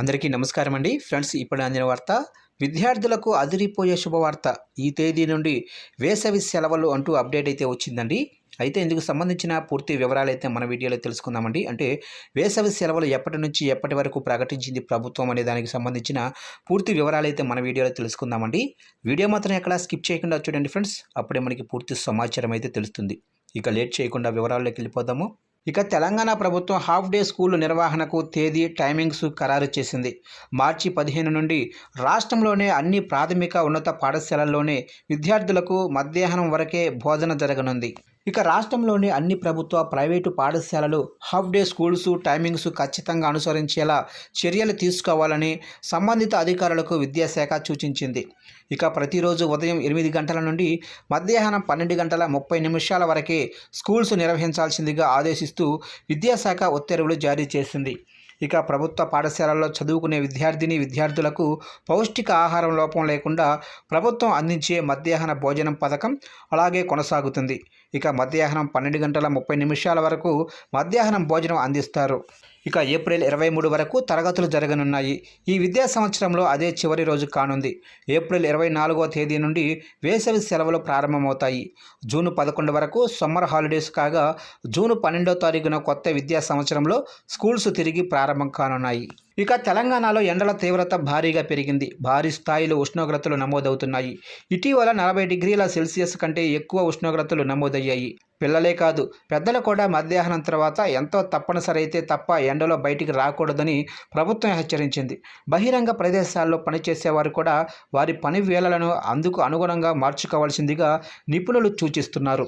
అందరికీ నమస్కారం అండి. ఫ్రెండ్స్ ఇప్పుడు అందిన వార్త విద్యార్థులకు అదిరిపోయే శుభవార్త. ఈ తేదీ నుండి వేసవి సెలవులు అంటూ అప్డేట్ అయితే వచ్చిందండి. అయితే ఇందుకు సంబంధించిన పూర్తి వివరాలు అయితే మన వీడియోలో తెలుసుకుందామండి. అంటే వేసవి సెలవులు ఎప్పటి నుంచి ఎప్పటి వరకు ప్రకటించింది ప్రభుత్వం అనే దానికి సంబంధించిన పూర్తి వివరాలు అయితే మన వీడియోలో తెలుసుకుందామండి. వీడియో మాత్రం ఎక్కడ స్కిప్ చేయకుండా చూడండి ఫ్రెండ్స్. అప్పుడే మనకి పూర్తి సమాచారం అయితే తెలుస్తుంది. ఇక లేట్ చేయకుండా వివరాల్లోకి వెళ్ళిపోదాము. ఇక తెలంగాణ ప్రభుత్వం హాఫ్ డే స్కూల్ నిర్వహణకు తేదీ టైమింగ్స్ ఖరారు చేసింది. మార్చి పదిహేను నుండి రాష్ట్రంలోనే అన్ని ప్రాథమిక ఉన్నత పాఠశాలల్లోనే విద్యార్థులకు మధ్యాహ్నం వరకే భోజన జరగనుంది. ఇక రాష్ట్రంలోని అన్ని ప్రభుత్వ ప్రైవేటు పాఠశాలలు హాఫ్ డే స్కూల్స్ టైమింగ్స్ ఖచ్చితంగా అనుసరించేలా చర్యలు తీసుకోవాలని సంబంధిత అధికారులకు విద్యాశాఖ సూచించింది. ఇక ప్రతిరోజు ఉదయం ఎనిమిది గంటల నుండి మధ్యాహ్నం పన్నెండు గంటల ముప్పై నిమిషాల వరకే స్కూల్స్ నిర్వహించాల్సిందిగా ఆదేశిస్తూ విద్యాశాఖ ఉత్తర్వులు జారీ చేసింది. ఇక ప్రభుత్వ పాఠశాలల్లో చదువుకునే విద్యార్థిని విద్యార్థులకు పౌష్టిక ఆహారం లోపం లేకుండా ప్రభుత్వం అందించే మధ్యాహ్న భోజనం పథకం అలాగే కొనసాగుతుంది. ఇక మధ్యాహ్నం పన్నెండు గంటల ముప్పై నిమిషాల వరకు మధ్యాహ్నం భోజనం అందిస్తారు. ఇక ఏప్రిల్ ఇరవై మూడు వరకు తరగతులు జరగనున్నాయి. ఈ విద్యా సంవత్సరంలో అదే చివరి రోజు కానుంది. ఏప్రిల్ ఇరవై నాలుగో తేదీ నుండి వేసవి సెలవులు ప్రారంభమవుతాయి. జూన్ పదకొండు వరకు సమ్మర్ హాలిడేస్ కాగా జూన్ పన్నెండో తారీఖున కొత్త విద్యా సంవత్సరంలో స్కూల్స్ తిరిగి ప్రారంభం కానున్నాయి. ఇక తెలంగాణలో ఎండల తీవ్రత భారీగా పెరిగింది. భారీ స్థాయిలో ఉష్ణోగ్రతలు నమోదవుతున్నాయి. ఇటీవల నలభై డిగ్రీల సెల్సియస్ కంటే ఎక్కువ ఉష్ణోగ్రతలు నమోదయ్యాయి. పిల్లలే కాదు పెద్దలు కూడా మధ్యాహ్నం తర్వాత ఎంతో తప్పనిసరి అయితే తప్ప ఎండలో బయటికి రాకూడదని ప్రభుత్వం హెచ్చరించింది. బహిరంగ ప్రదేశాల్లో పనిచేసేవారు కూడా వారి పని వేళలను అందుకు అనుగుణంగా మార్చుకోవాల్సిందిగా నిపుణులు సూచిస్తున్నారు.